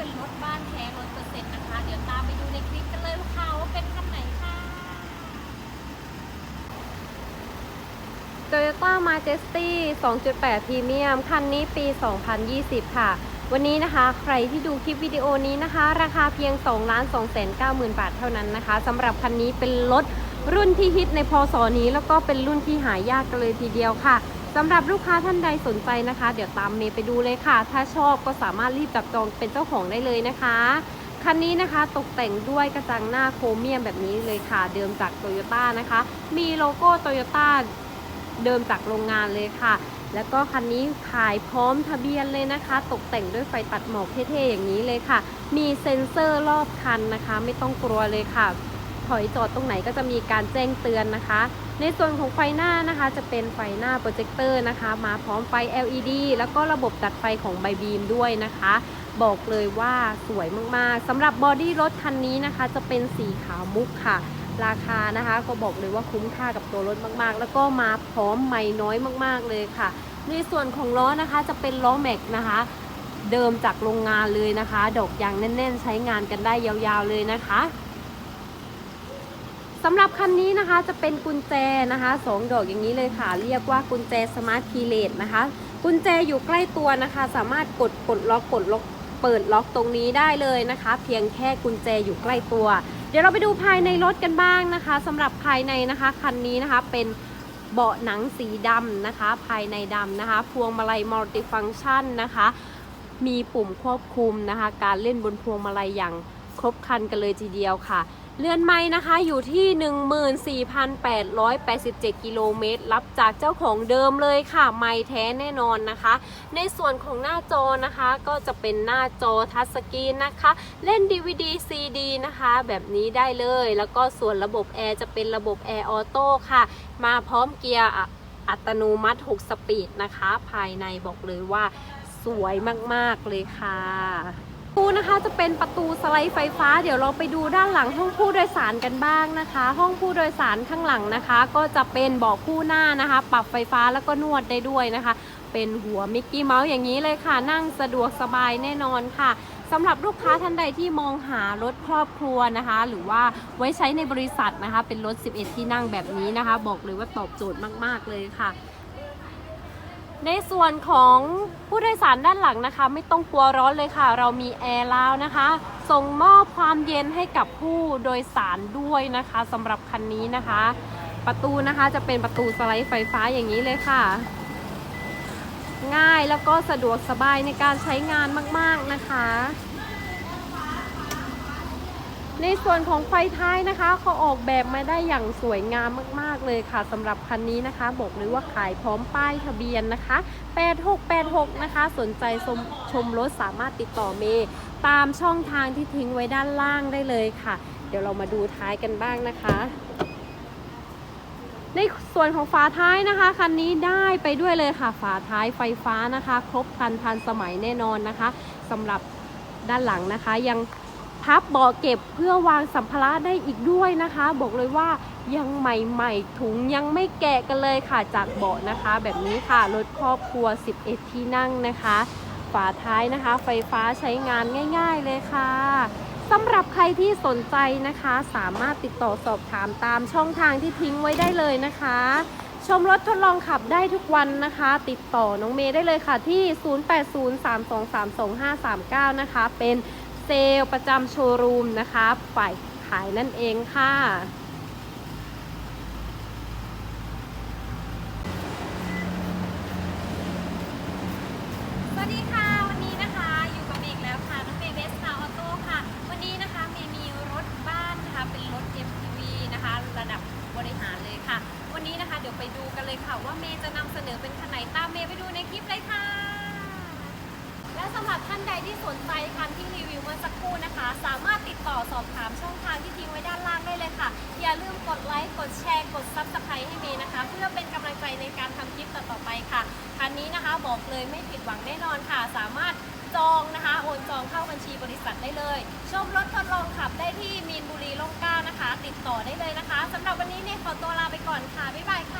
เป็นรถบ้านแท้รถเปอร์เซ็นต์นะคะ เดี๋ยวตามไปดูในคลิปกันเลยค่ะว่าเป็นคันไหนค่ะ Toyota Majesty 2.8 Premium คันนี้ปี 2020 ค่ะ วันนี้นะคะ ใครที่ดูคลิปวิดีโอนี้นะคะ ราคาเพียง 2 2 9 0 0 0 0 บาทเท่านั้นนะคะสำหรับคันนี้เป็นรถรุ่นที่ฮิตในพศนี้ แล้วก็เป็นรุ่นที่หายากกันเลยทีเดียวค่ะ สำหรับลูกค้าท่านใดสนใจนะคะ เดี๋ยวตามเมย์ไปดูเลยค่ะ ถ้าชอบก็สามารถรีบจับจองเป็นเจ้าของได้เลยนะคะ คันนี้นะคะตกแต่งด้วยกระจังหน้าโครเมียมแบบนี้เลยค่ะ เดิมจากโตโยต้านะคะ มีโลโก้โตโยต้าเดิมจากโรงงานเลยค่ะ แล้วก็คันนี้ขายพร้อมทะเบียนเลยนะคะ ตกแต่งด้วยไฟตัดหมอกเท่ๆอย่างนี้เลยค่ะ มีเซ็นเซอร์รอบคันนะคะ ไม่ต้องกลัวเลยค่ะ ถอยจอดตรงไหนก็จะมีการแจ้งเตือนนะคะ ในส่วนของไฟหน้านะคะ จะเป็นไฟหน้าโปรเจคเตอร์นะคะ มาพร้อมไฟ LED แล้วก็ระบบตัดไฟของไบบีมด้วยนะคะ บอกเลยว่าสวยมากๆสำหรับบอดี้รถคันนี้นะคะ จะเป็นสีขาวมุกค่ะราคานะคะก็บอกเลยว่าคุ้มค่ากับตัวรถมากๆ แล้วก็มาพร้อมไม่น้อยมากๆเลยค่ะ ในส่วนของล้อนะคะจะเป็นล้อแม็กนะคะ เดิมจากโรงงานเลยนะคะ ดอกยางแน่น ๆ ใช้งานกันได้ยาวๆเลยนะคะ สำหรับคันนี้นะคะจะเป็นกุญแจนะคะสองดอกอย่างนี้เลยค่ะ เรียกว่ากุญแจสมาร์ทคีเลตนะคะ กุญแจอยู่ใกล้ตัวนะคะ สามารถกดปลดล็อกกดล็อกเปิดล็อกตรงนี้ได้เลยนะคะ เพียงแค่กุญแจอยู่ใกล้ตัว เดี๋ยวเราไปดูภายในรถกันบ้างนะคะสำหรับภายในนะคะคันนี้นะคะเป็นเบาะหนังสีดำนะคะ ภายในดำนะคะ พวงมาลัยมัลติฟังชันนะคะ มีปุ่มควบคุมนะคะ การเล่นบนพวงมาลัยอย่างครบครันกันเลยทีเดียวค่ะ เรือนไม้นะคะอยู่ที่ 14,887 กิโลเมตร รับจากเจ้าของเดิมเลยค่ะ ไม้แท้แน่นอนนะคะ ในส่วนของหน้าจอนะคะก็จะเป็นหน้าจอทัชสกรีนนะคะ เล่น DVD CD นะคะ แบบนี้ได้เลย แล้วก็ส่วนระบบแอร์จะเป็นระบบแอร์ออโต้ค่ะ มาพร้อมเกียร์อัตโนมัติ 6 สปีดนะคะ ภายในบอกเลยว่าสวยมาก ๆ เลยค่ะ นะคะจะเป็นประตูสไลด์ไฟฟ้า เดี๋ยวเราไปดูด้านหลังห้องผู้โดยสารกันบ้างนะคะ ห้องผู้โดยสารข้างหลังนะคะ ก็จะเป็นเบาะคู่หน้านะคะ ปรับไฟฟ้าแล้วก็นวดได้ด้วยนะคะ เป็นหัวมิกกี้เมาส์อย่างนี้เลยค่ะ นั่งสะดวกสบายแน่นอนค่ะสำหรับลูกค้าท่านใดที่มองหารถครอบครัวนะคะ หรือว่าไว้ใช้ในบริษัทนะคะ เป็นรถ 11 ที่นั่งแบบนี้นะคะ บอกเลยว่าตอบโจทย์มาก ๆ เลยค่ะ ในส่วนของผู้โดยสารด้านหลังนะคะ ไม่ต้องกลัวร้อนเลยค่ะ เรามีแอร์แล้วนะคะ ส่งมอบความเย็นให้กับผู้โดยสารด้วยนะคะสำหรับคันนี้นะคะ ประตูนะคะจะเป็นประตูสไลด์ไฟฟ้าอย่างนี้เลยค่ะ ง่ายแล้วก็สะดวกสบายในการใช้งานมาก ๆนะคะ ในส่วนของไฟท้ายนะคะเขาออกแบบมาได้อย่างสวยงามมาก ๆ เลยค่ะสำหรับคันนี้นะคะ บอกเลยว่าขายพร้อมป้ายทะเบียนนะคะ 8686 นะคะ สนใจชมชมรถสามารถติดต่อเมย์ตามช่องทางที่ทิ้งไว้ด้านล่างได้เลยค่ะ เดี๋ยวเรามาดูท้ายกันบ้างนะคะ ในส่วนของฝาท้ายนะคะคันนี้ได้ไปด้วยเลยค่ะ ฝาท้ายไฟฟ้านะคะ ครบครันทันสมัยแน่นอนนะคะสำหรับด้านหลังนะคะยัง พับเบาะเก็บเพื่อวางสัมภาระได้อีกด้วยนะคะ บอกเลยว่ายังใหม่ๆ ถุงยังไม่แกะกันเลยค่ะจากเบาะนะคะ แบบนี้ค่ะรถครอบครัว 11 ที่นั่งนะคะ ฝาท้ายนะคะ ไฟฟ้าใช้งานง่าย ๆเลยค่ะสำหรับใครที่สนใจนะคะ สามารถติดต่อสอบถามตามช่องทางที่ทิ้งไว้ได้เลยนะคะ ชมรถทดลองขับได้ทุกวันนะคะ ติดต่อน้องเมย์ได้เลยค่ะที่ 0803232539 นะคะ เป็น ซลล์ประจำโชว์รูมนะคะ ฝ่ายขายนั่นเองค่ะ สวัสดีค่ะานใดที่สนใจคันที่รีวิวเมื่อสักครู่นะคะ สามารถติดต่อสอบถามช่องทางที่ทิ้งไว้ด้านล่างได้เลยค่ะ อย่าลืมกดไลค์ กดแชร์ กดซับสไครต์ให้เมย์นะคะ เพื่อเป็นกำลังใจในการทำคลิปต่อๆไปค่ะคันนี้นะคะบอกเลยไม่ผิดหวังแน่นอนค่ะ สามารถจองนะคะโอนจองเข้าบัญชีบริษัทได้เลย ชมรถทดลองขับได้ที่มีนบุรีล่มเกล้านะคะ ติดต่อได้เลยนะคะสำหรับวันนี้เนี่ยขอตัวลาไปก่อนค่ะบ๊ายบายค่ะ